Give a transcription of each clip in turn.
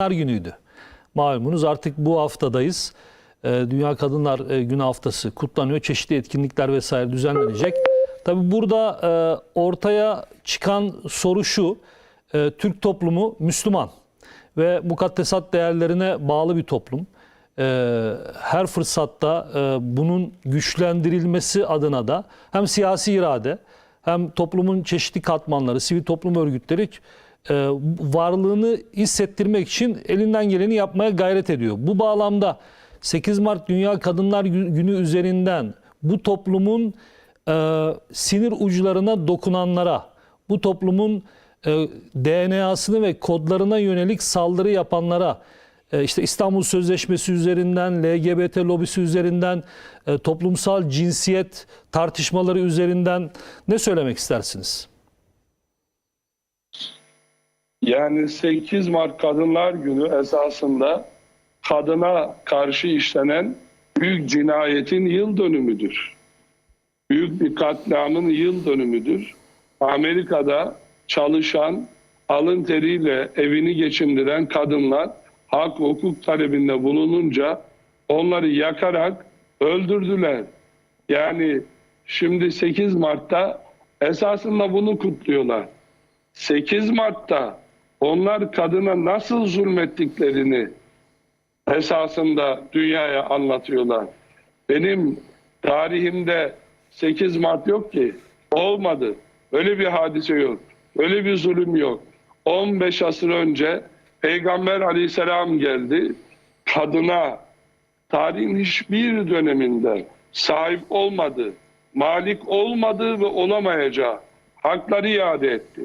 Kadınlar Günü'ydü. Malumunuz artık bu haftadayız. Ee, Dünya Kadınlar e, Günü haftası kutlanıyor. Çeşitli etkinlikler vesaire düzenlenecek. Tabi burada e, ortaya çıkan soru şu. e, Türk toplumu Müslüman ve mukaddesat değerlerine bağlı bir toplum. Her fırsatta bunun güçlendirilmesi adına da hem siyasi irade hem toplumun çeşitli katmanları, sivil toplum örgütleri varlığını hissettirmek için elinden geleni yapmaya gayret ediyor. Bu bağlamda 8 Mart Dünya Kadınlar Gü- Günü üzerinden bu toplumun e, sinir uçlarına dokunanlara, bu toplumun e, DNA'sını ve kodlarına yönelik saldırı yapanlara, e, işte İstanbul Sözleşmesi üzerinden, LGBT lobisi üzerinden, e, toplumsal cinsiyet tartışmaları üzerinden ne söylemek istersiniz? Yani 8 Mart Kadınlar Günü esasında kadına karşı işlenen büyük cinayetin yıl dönümüdür. Büyük bir katliamın yıl dönümüdür. Amerika'da çalışan, alın teriyle evini geçindiren kadınlar hak hukuk talebinde bulununca onları yakarak öldürdüler. Yani şimdi 8 Mart'ta esasında bunu kutluyorlar. 8 Mart'ta onlar kadına nasıl zulmettiklerini esasında dünyaya anlatıyorlar. Benim tarihimde 8 Mart yok ki. Olmadı. Öyle bir hadise yok. Öyle bir zulüm yok. 15 asır önce Peygamber aleyhisselam geldi. Kadına tarihin hiçbir döneminde sahip olmadı, malik olmadığı ve olamayacağı hakları iade etti.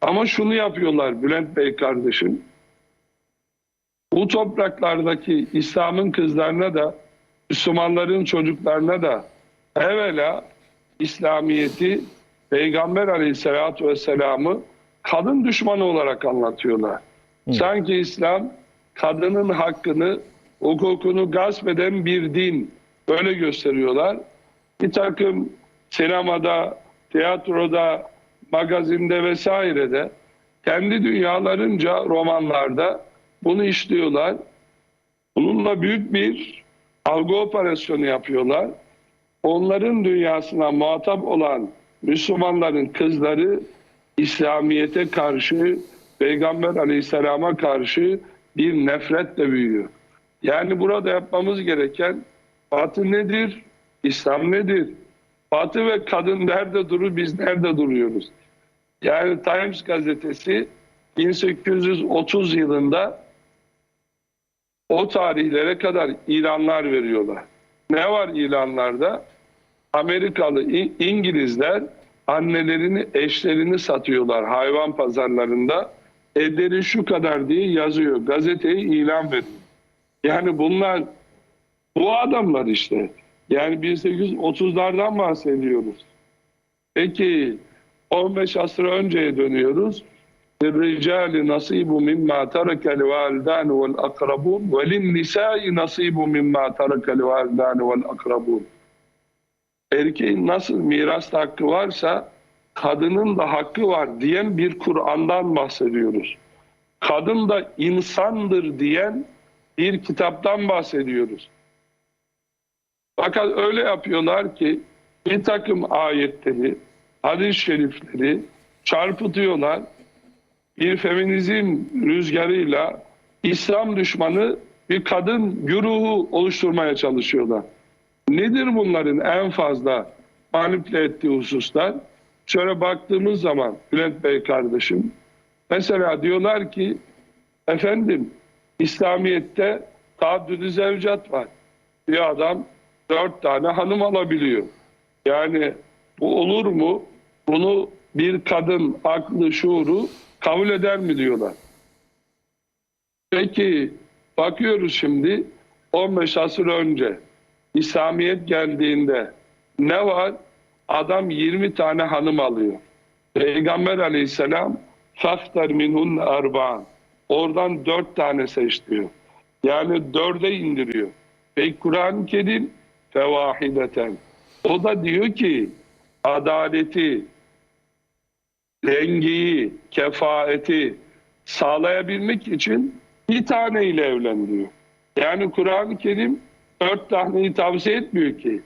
Ama şunu yapıyorlar Bülent Bey kardeşim. Bu topraklardaki İslam'ın kızlarına da Müslümanların çocuklarına da evvela İslamiyet'i Peygamber Aleyhisselatü Vesselam'ı kadın düşmanı olarak anlatıyorlar. Sanki İslam kadının hakkını, hukukunu gasp eden bir din. Böyle gösteriyorlar. Bir takım sinemada, tiyatroda, magazinde vesairede kendi dünyalarınca romanlarda bunu işliyorlar. Bununla büyük bir algı operasyonu yapıyorlar. Onların dünyasına muhatap olan Müslümanların kızları İslamiyet'e karşı, Peygamber Aleyhisselam'a karşı bir nefretle büyüyor. Yani burada yapmamız gereken Batı nedir? İslam nedir? Batı ve kadın nerede durur, biz nerede duruyoruz? Yani Times gazetesi 1830 yılında o tarihlere kadar ilanlar veriyorlar. Ne var ilanlarda? Amerikalı İngilizler annelerini, eşlerini satıyorlar hayvan pazarlarında. Ederi şu kadar diye yazıyor. Gazeteye ilan veriyor. Yani bunlar bu adamlar işte. Yani 1830'lardan bahsediyoruz. Peki 15 asır önceye dönüyoruz. Ricali nasibu mimma tarakel validanu vel akrabun ve lin nisai nasibu mimma tarakel validanu vel akrabun. Erkeğin nasıl miras hakkı varsa kadının da hakkı var diyen bir Kur'an'dan bahsediyoruz. Kadın da insandır diyen bir kitaptan bahsediyoruz. Fakat öyle yapıyorlar ki bir takım ayetleri, hadis-i şerifleri çarpıtıyorlar. Bir feminizm rüzgarıyla İslam düşmanı bir kadın güruhu oluşturmaya çalışıyorlar. Nedir bunların en fazla manipüle ettiği hususlar? Şöyle baktığımız zaman Bülent Bey kardeşim, mesela diyorlar ki efendim İslamiyet'te taaddüdü zevcat var. Bir adam dört tane hanım alabiliyor. Yani bu olur mu? Bunu bir kadın aklı, şuuru kabul eder mi diyorlar. Peki bakıyoruz şimdi 15 asır önce İslamiyet geldiğinde ne var? Adam 20 tane hanım alıyor. Peygamber aleyhisselam fahtar minhun arba'an. Oradan dört tane seç diyor. Yani dörde indiriyor. Peki Kur'an-ı Kerim fevahideten. O da diyor ki adaleti, dengeyi, kefaeti sağlayabilmek için bir taneyle evlen diyor. Yani Kur'an-ı Kerim dört taneyi tavsiye etmiyor ki.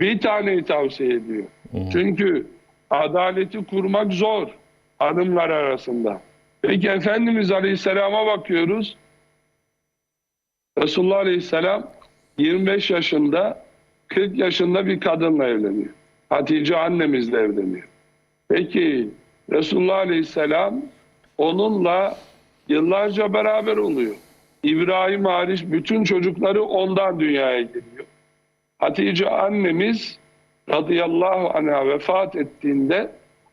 Bir taneyi tavsiye ediyor. Çünkü adaleti kurmak zor hanımlar arasında. Peki Efendimiz Aleyhisselam'a bakıyoruz. Resulullah Aleyhisselam 25 yaşında 40 yaşında bir kadınla evleniyor. Hatice annemizle evleniyor. Peki Resulullah Aleyhisselam onunla yıllarca beraber oluyor. İbrahim hariç bütün çocukları ondan dünyaya geliyor. Hatice annemiz radıyallahu anha vefat ettiğinde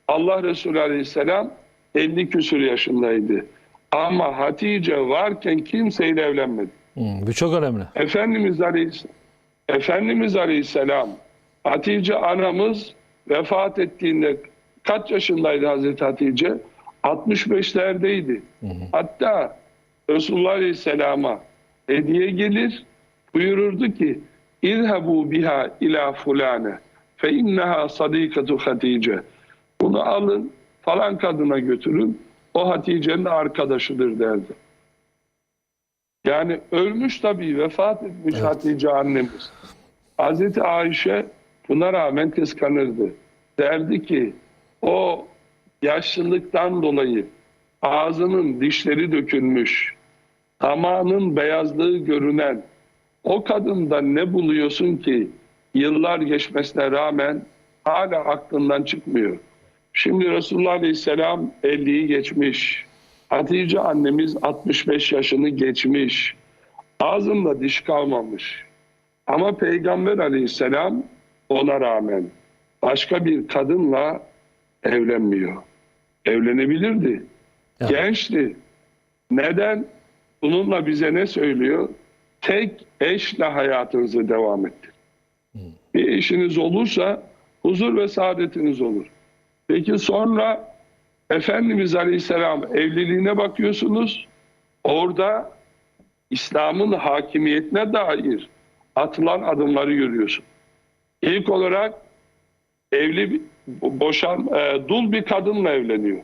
Allah Resulü Aleyhisselam 50 küsur yaşındaydı. Ama Hatice varken kimseyle evlenmedi. Hmm, bu çok önemli. Efendimiz Aleyhisselam, Efendimiz Aleyhisselam Hatice anamız vefat ettiğinde kaç yaşındaydı Hazreti Hatice? 65'lerdeydi. Hatta Resulullah Aleyhisselam'a hediye gelir buyururdu ki İzhebu biha ila fulane fe inneha sadikatu Hatice. Bunu alın falan kadına götürün. O Hatice'nin arkadaşıdır derdi. Yani ölmüş tabii vefat etmiş Hatice annemiz. Hazreti Ayşe buna rağmen kıskanırdı. Derdi ki o yaşlılıktan dolayı ağzının dişleri dökülmüş, damağının beyazlığı görünen o kadında ne buluyorsun ki yıllar geçmesine rağmen hala aklından çıkmıyor. Şimdi Resulullah Aleyhisselam 50'yi geçmiş. Hatice annemiz 65 yaşını geçmiş. Ağzında diş kalmamış. Ama Peygamber Aleyhisselam ona rağmen başka bir kadınla evlenmiyor. Evlenebilirdi. Evet. Gençti. Neden? Bununla bize ne söylüyor? Tek eşle hayatınızı devam ettirin. Bir eşiniz olursa huzur ve saadetiniz olur. Peki sonra Efendimiz Aleyhisselam evliliğine bakıyorsunuz. Orada İslam'ın hakimiyetine dair atılan adımları görüyorsun. İlk olarak evli boşan e, dul bir kadınla evleniyor.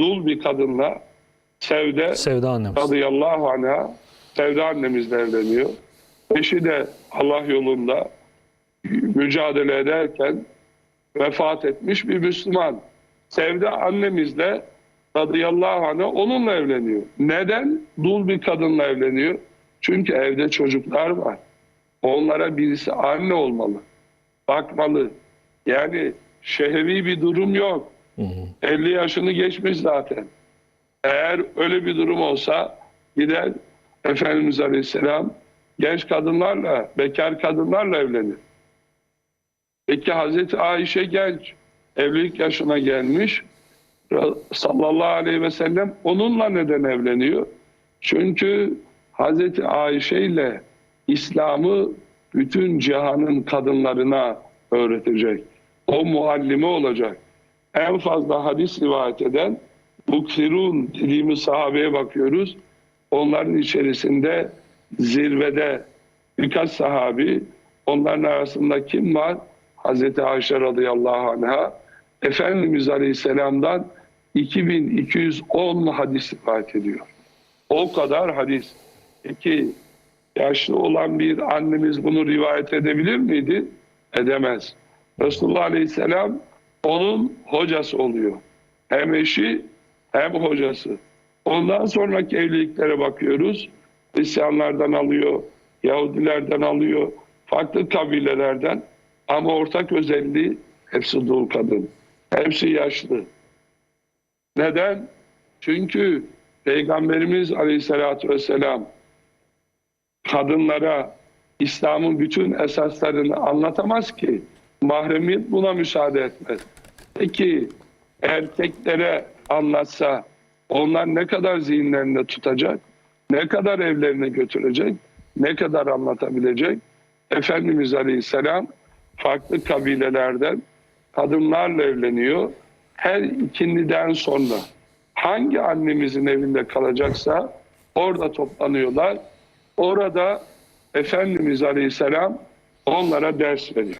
Dul bir kadınla Sevde Sevda annemiz. radıyallahu anha Sevda annemizle evleniyor. Eşi de Allah yolunda mücadele ederken vefat etmiş bir Müslüman. Sevda annemizle radıyallahu anh'a onunla evleniyor. Neden? Dul bir kadınla evleniyor. Çünkü evde çocuklar var. Onlara birisi anne olmalı. Bakmalı. Yani şehvi bir durum yok. 50 yaşını geçmiş zaten. Eğer öyle bir durum olsa gider Efendimiz Aleyhisselam genç kadınlarla, bekar kadınlarla evlenir. Peki Hazreti Ayşe genç, evlilik yaşına gelmiş. Sallallahu aleyhi ve sellem onunla neden evleniyor? Çünkü Hazreti Ayşe ile İslam'ı bütün cihanın kadınlarına öğretecek. O muallime olacak. En fazla hadis rivayet eden Muksirun dediğimiz sahabeye bakıyoruz. Onların içerisinde zirvede birkaç sahabi onların arasında kim var? Hazreti Ayşe radıyallahu anha Efendimiz Aleyhisselam'dan 2210 hadis rivayet ediyor. O kadar hadis. Peki yaşlı olan bir annemiz bunu rivayet edebilir miydi? Edemez. Resulullah Aleyhisselam onun hocası oluyor. Hem eşi hem hocası. Ondan sonraki evliliklere bakıyoruz. Hristiyanlardan alıyor, Yahudilerden alıyor, farklı kabilelerden. Ama ortak özelliği hepsi dul kadın. Hepsi yaşlı. Neden? Çünkü Peygamberimiz Aleyhisselatü Vesselam kadınlara İslam'ın bütün esaslarını anlatamaz ki. Mahremiyet buna müsaade etmez. Peki erkeklere anlatsa onlar ne kadar zihinlerinde tutacak? Ne kadar evlerine götürecek? Ne kadar anlatabilecek? Efendimiz Aleyhisselam farklı kabilelerden kadınlarla evleniyor. Her ikindiden sonra hangi annemizin evinde kalacaksa orada toplanıyorlar. Orada Efendimiz Aleyhisselam onlara ders veriyor.